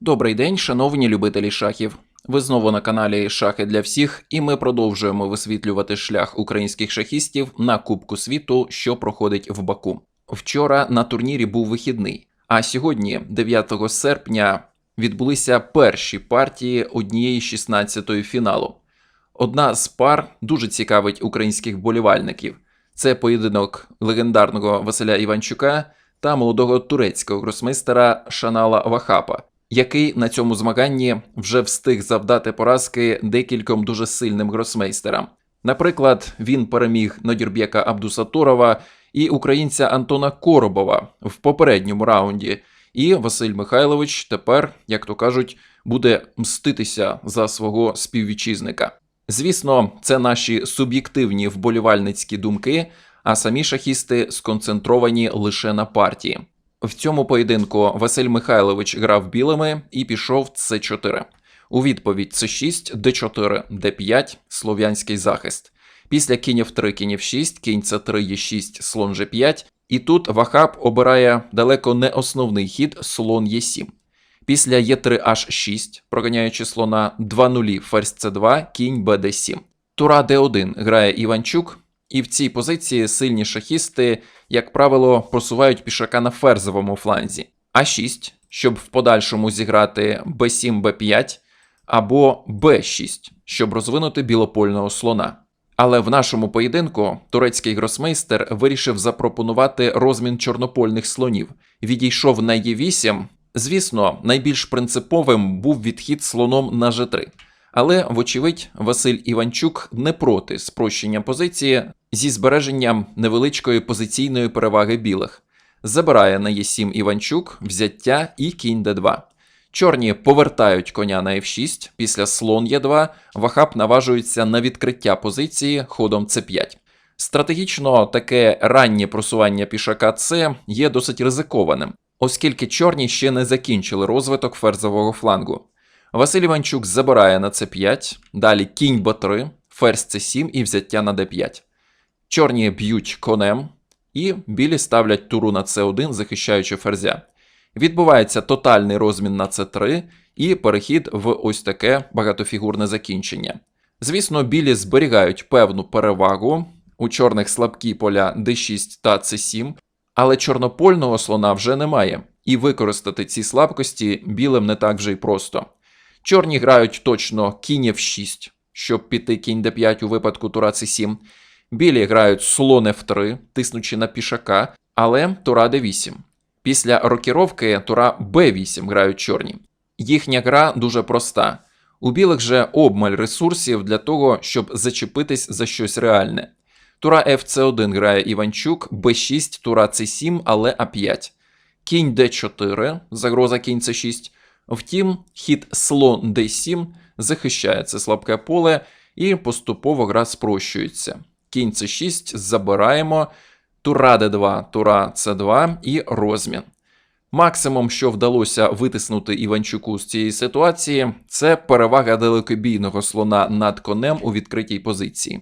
Добрий день, шановні любителі шахів. Ви знову на каналі Шахи для всіх, і ми продовжуємо висвітлювати шлях українських шахістів на Кубку світу, що проходить в Баку. Вчора на турнірі був вихідний, а сьогодні, 9 серпня, відбулися перші партії однієї 16-ї фіналу. Одна з пар дуже цікавить українських болівальників. Це поєдинок легендарного Василя Іванчука та молодого турецького гросмейстера Шанала Вахапа, який на цьому змаганні вже встиг завдати поразки декільком дуже сильним гросмейстерам. Наприклад, він переміг Нодірбєка Абдусатурова і українця Антона Коробова в попередньому раунді. І Василь Михайлович тепер, як то кажуть, буде мститися за свого співвітчизника. Звісно, це наші суб'єктивні вболівальницькі думки, а самі шахісти сконцентровані лише на партії. В цьому поєдинку Василь Михайлович грав білими і пішов С4. У відповідь С6, Д4, Д5, слов'янський захист. Після кінь F3, кінь F6, кінь С3, Е6, слон G5. І тут Вахаб обирає далеко не основний хід слон Е7. Після Е3H6, проганяючи слона 2 нулі, ферзь С2, кінь БД7. Тура Д1 грає Іванчук, і в цій позиції сильні шахісти, як правило, просувають пішака на ферзовому фланзі. А6, щоб в подальшому зіграти Б7, Б5 або Б6, щоб розвинути білопольного слона. Але в нашому поєдинку турецький гросмейстер вирішив запропонувати розмін чорнопольних слонів. Відійшов на Е8. Звісно, найбільш принциповим був відхід слоном на G3. Але, вочевидь, Василь Іванчук не проти спрощення позиції зі збереженням невеличкої позиційної переваги білих. Забирає на Е7 Іванчук, взяття і кінь Д2. Чорні повертають коня на F6, після слон Е2 Вахаб наважується на відкриття позиції ходом С5. Стратегічно таке раннє просування пішака С є досить ризикованим, оскільки чорні ще не закінчили розвиток ферзового флангу. Василь Іванчук забирає на С5, далі кінь Б3, ферзь С7 і взяття на Д5. Чорні б'ють конем, і білі ставлять туру на С1, захищаючи ферзя. Відбувається тотальний розмін на С3 і перехід в ось таке багатофігурне закінчення. Звісно, білі зберігають певну перевагу, у чорних слабкі поля d6 та c7, але чорнопольного слона вже немає, і використати ці слабкості білим не так вже й просто. Чорні грають точно кінь f6, щоб піти кінь d5 у випадку тура c7. Білі грають слон f3, тиснучи на пішака, але тура d8. Після рокіровки тура b8 грають чорні. Їхня гра дуже проста. У білих же обмаль ресурсів для того, щоб зачепитись за щось реальне. Тура fc1 грає Іванчук, b6, тура c7, але а5. Кінь d4, загроза кінь c6. Втім, хід слон d7 захищає це слабке поле, і поступово гра спрощується. Кінь c6 забираємо, тура d2, тура c2 і розмін. Максимум, що вдалося витиснути Іванчуку з цієї ситуації, це перевага далекобійного слона над конем у відкритій позиції.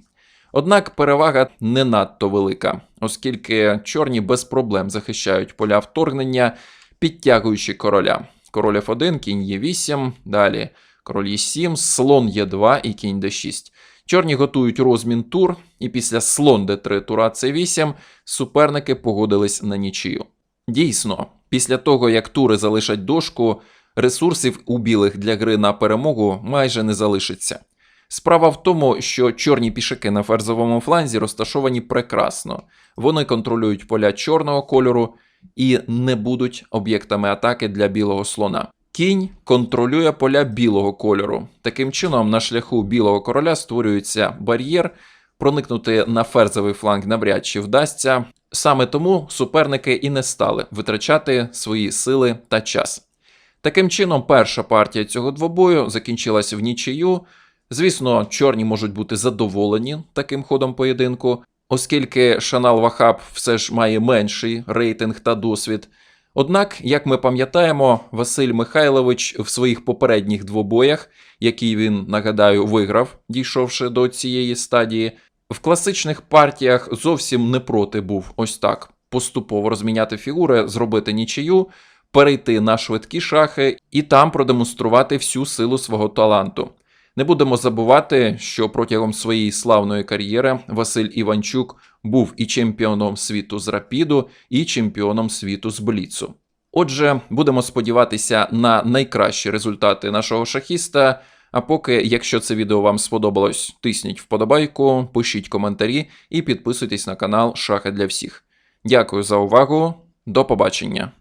Однак перевага не надто велика, оскільки чорні без проблем захищають поля вторгнення, підтягуючи короля. Король F1, кінь Е8, далі король Е7, слон Е2 і кінь d6. Чорні готують розмін тур, і після слон d3 тура c8 суперники погодились на нічию. Дійсно, після того як тури залишать дошку, ресурсів у білих для гри на перемогу майже не залишиться. Справа в тому, що чорні пішаки на ферзовому фланзі розташовані прекрасно. Вони контролюють поля чорного кольору і не будуть об'єктами атаки для білого слона. Кінь контролює поля білого кольору. Таким чином, на шляху білого короля створюється бар'єр, проникнути на ферзовий фланг навряд чи вдасться. Саме тому суперники і не стали витрачати свої сили та час. Таким чином, перша партія цього двобою закінчилась в нічию. Звісно, чорні можуть бути задоволені таким ходом поєдинку, оскільки Шанал Вахаб все ж має менший рейтинг та досвід. Однак, як ми пам'ятаємо, Василь Михайлович в своїх попередніх двобоях, які він, нагадаю, виграв, дійшовши до цієї стадії, в класичних партіях зовсім не проти був ось так поступово розміняти фігури, зробити нічию, перейти на швидкі шахи і там продемонструвати всю силу свого таланту. Не будемо забувати, що протягом своєї славної кар'єри Василь Іванчук був і чемпіоном світу з рапіду, і чемпіоном світу з бліцу. Отже, будемо сподіватися на найкращі результати нашого шахіста. А поки, якщо це відео вам сподобалось, тисніть вподобайку, пишіть коментарі і підписуйтесь на канал Шахи для всіх. Дякую за увагу, до побачення!